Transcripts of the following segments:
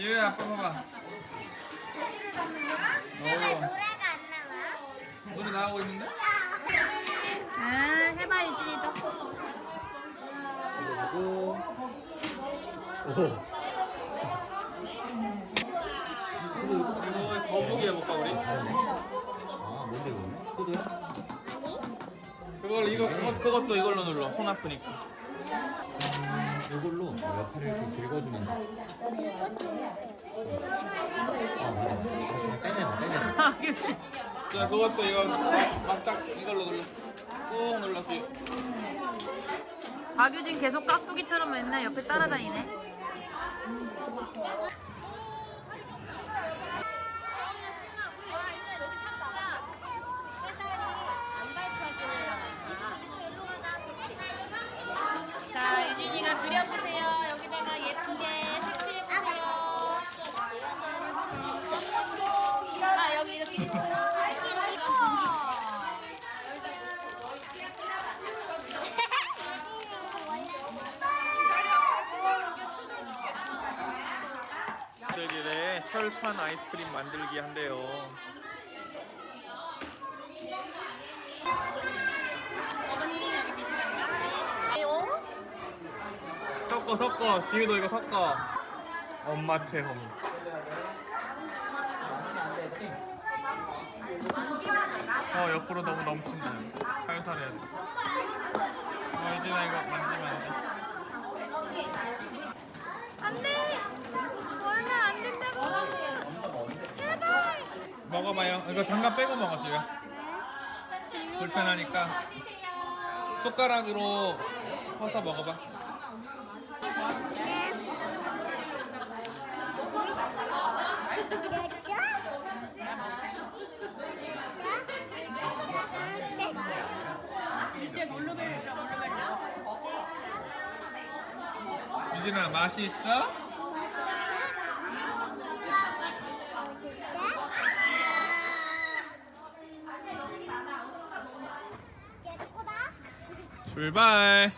지우야 아빠 봐봐. 제발 어, 노래가 안 나와. 노래 나오고 있는데? 아, 해봐 유진이도. 그리고 오. 이거 거북이 해볼까 우리? 아 뭔데 이거? 코드야? 그걸 이거 그것, 그것도 이걸로 눌러. 손 아프니까. 이걸로 옆에를 이렇게 긁어주면 돼. 아 맞아. 그냥 빼내봐 빼내봐. 자 그것도 이거 막딱 이걸로 눌러. 꾹 눌러서. 박유진 계속 깍두기처럼 맨날 옆에 따라다니네. 자, 유진이가 그려보세요. 여기다가 예쁘게 색칠해보세요. 아, 여기 이렇게 있어요. 저기에 철판 아이스크림 만들기 한대요. 섞어 섞어. 지우도 이거 섞어. 엄마 체험. 어 옆으로 너무 넘친다. 살살 해야 돼 어, 이진아 이거 만지면 안돼 안 돼! 얼마 안 된다고! 제발! 먹어봐요. 이거 장갑 빼고 먹어 지우야 불편하니까. 숟가락으로 퍼서 먹어봐. 유진아 맛이 있어? 출발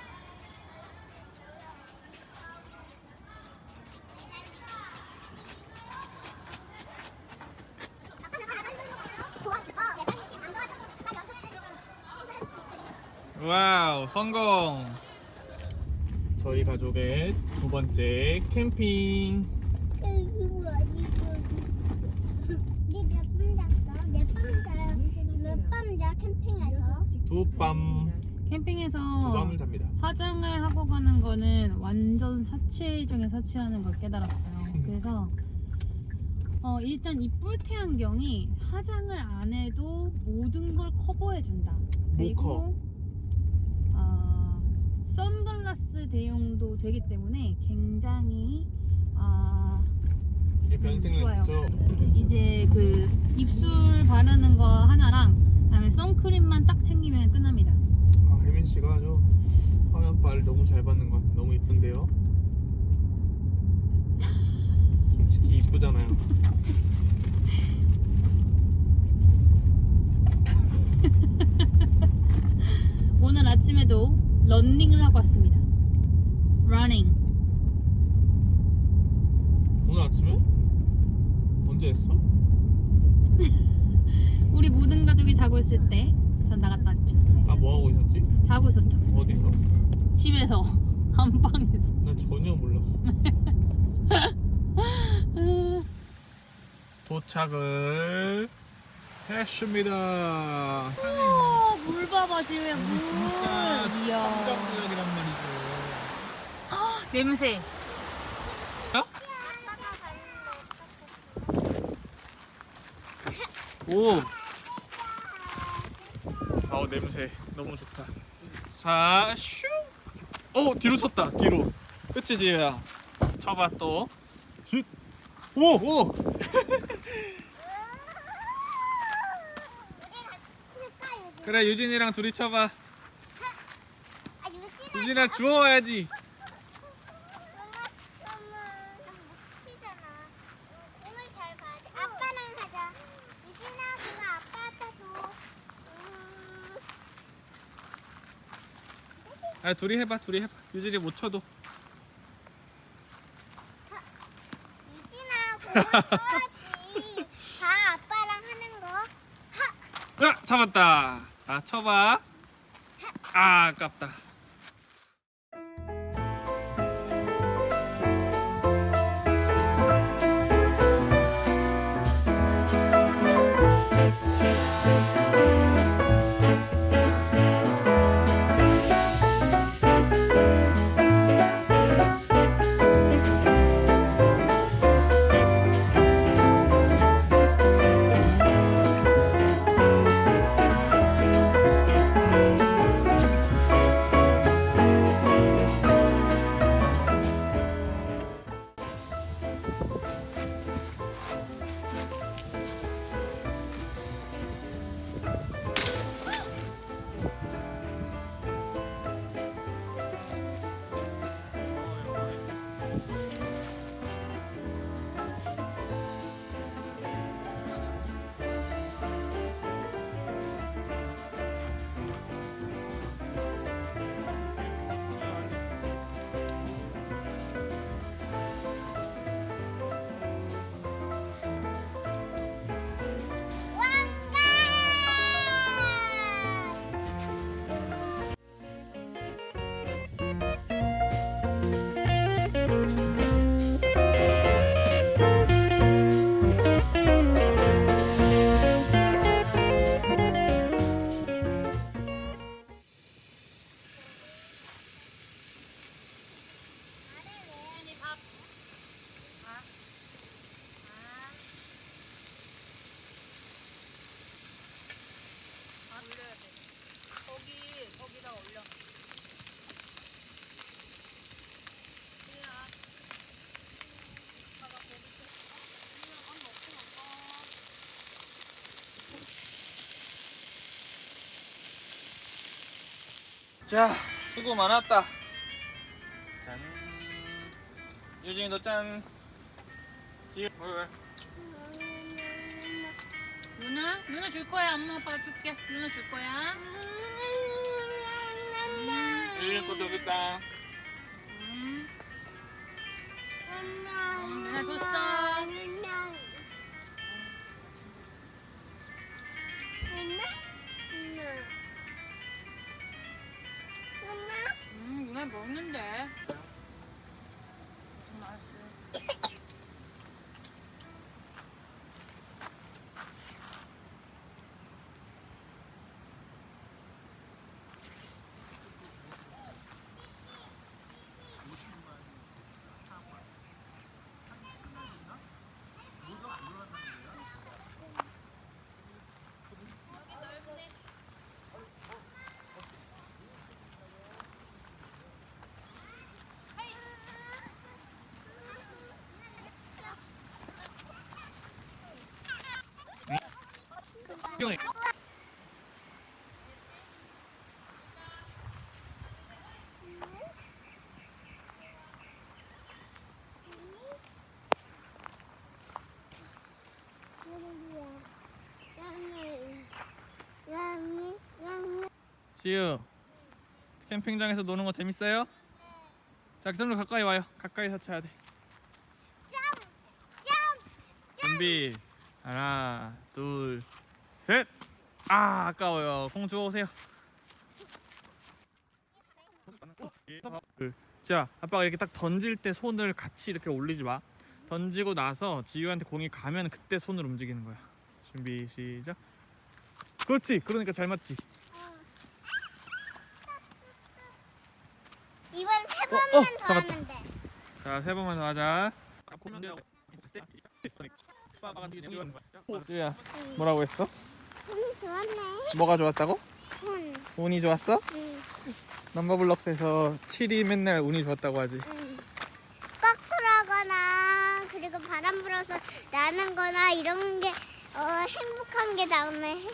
와우 성공 저희 가족의 두 번째 캠핑? 캠핑에서? 두밤 캠핑에서 잡니다 화장을 하고 가는 거는 완전 사치 중에 사치라는 걸 깨달았어요. 그래서 어, 일단 이 뿔테 안경이 화장을 안 해도 모든 걸 커버해 준다. 그리고 아, 선글라스 대용도 되기 때문에 굉장히 아, 이게 좋아요. 저 이제 그 입술 바르는 거 하나랑 그다음에 선크림만 딱 챙기면 끝납니다. 아, 혜민 씨가 아주 화면빨 너무 잘 받는 것 같아. 너무 이쁜데요. 솔직히 이쁘잖아요. 오늘 아침에도 런닝을 하고 왔습니다. running. 오늘 아침에 언제 했어? 우리 모든 가족이 자고 있을 때 전 나갔다 왔죠. 아 뭐 하고 있었지? 자고 있었죠. 어디서? 집에서 안방에서. 나 전혀 몰랐어. 도착을 했습니다. 우와, 물 봐봐 지우야 물. 진짜 이야. 깜짝구역이란 말이죠. 냄새. 어? 오. 아우 냄새 너무 좋다. 자, 슈. 오 뒤로 쳤다. 뒤로. 그치 지혜야. 쳐봐 또. 슛. 오 오. 그래 유진이랑 둘이 쳐봐. 아. 유진아 주워와야지. 엄마 엄마 못 치잖아. 오늘 잘 봐야지. 아빠랑 하자. 유진아 그거 아빠한테 줘. 음. 아 둘이 해봐 둘이 해봐. 유진이 못 쳐도. 유진아 쳐야지. 다 아빠랑 하는 거. 하. 아, 잡았다. 아, 쳐봐. 아, 아깝다. 자, 수고 많았다. 짠. 유진이도 짠. 지, 왜, 왜? 누나 누나 줄 거야. 엄마 아빠가 줄게. 누나 줄 거야. 유진이 것도 여기 있다. 음. 누나 줬어. 음누 나 먹는데. 음, 알았어. 형이. 지유. 캠핑장에서 노는 거 재밌어요? 자, 좀더 가까이 와요. 가까이서 쳐야 돼. 준비. 하나, 둘, 셋. 아, 아까워요. 공 주워 오세요. 둘. 자, 아빠가 이렇게 딱 던질 때 손을 같이 이렇게 올리지 마. 던지고 나서 지유한테 공이 가면 그때 손을 움직이는 거야. 준비 시작. 그렇지. 그러니까 잘 맞지. 이번 세 어, 번만 어, 더 잡았다. 하면 돼. 자, 세 번만 더 하자. 지유야, 뭐라고 했어? 운이 좋았네. 뭐가 좋았다고? 운. 운이 좋았어? 응. 넘버블럭스에서 7이 맨날 운이 좋았다고 하지. 응. 거꾸로하거나 그리고 바람 불어서 나는 거나 이런 게 어, 행복한 게 나오면 해-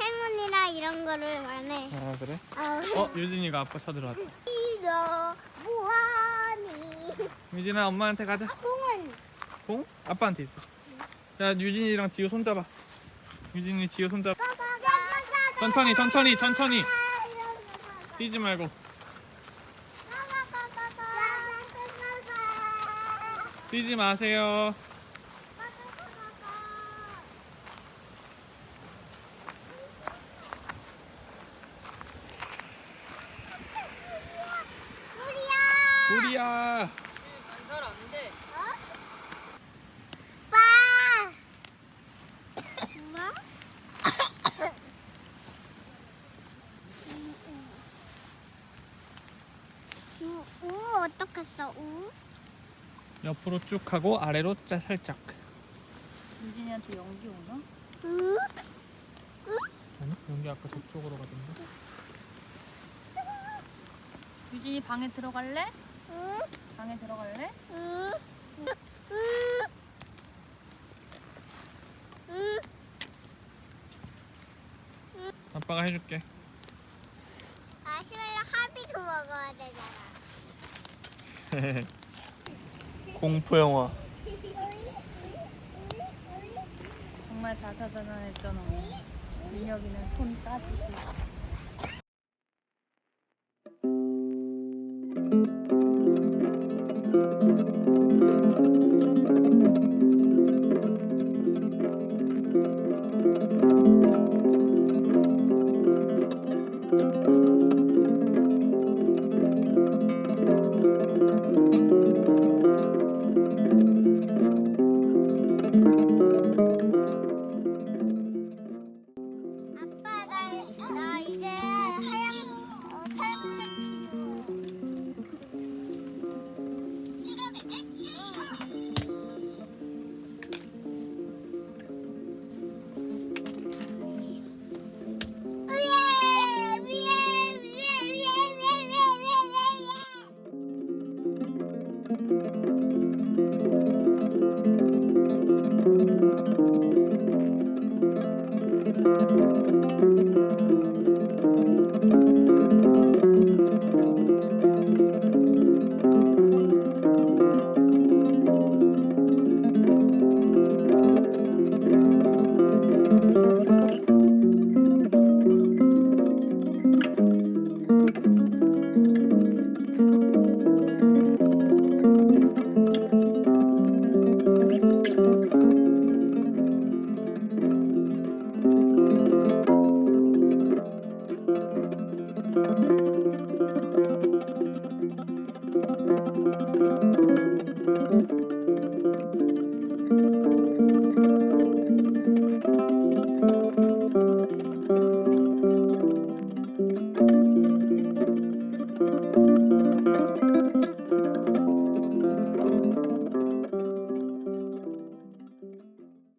행운이나 이런 거를 말해. 아 그래? 어, 어 유진이가 아빠 찾으러 왔다. 이거 뭐하니? 유진아 엄마한테 가자. 아, 공은 공? 아빠한테 있어. 야 유진이랑 지우 손잡아. 유진이 지우 손잡아. 천천히 천천히 천천히 뛰지 말고 뛰지 마세요 우리야 우리야 안살안 우, 우 어떡했어? 우? 옆으로 쭉 하고 아래로 짜 살짝. 유진이한테 연기 오나? 우? 아니, 여기 아까 저쪽으로 가던데. 유진이 방에 들어갈래? 우? 방에 들어갈래? 우? 우? 우? 아빠가 해줄게. 마시멜로 합의도 먹어야 되잖아. 공포 영화. 정말 다사다난했던 언니. 민혁이는 손 따지고.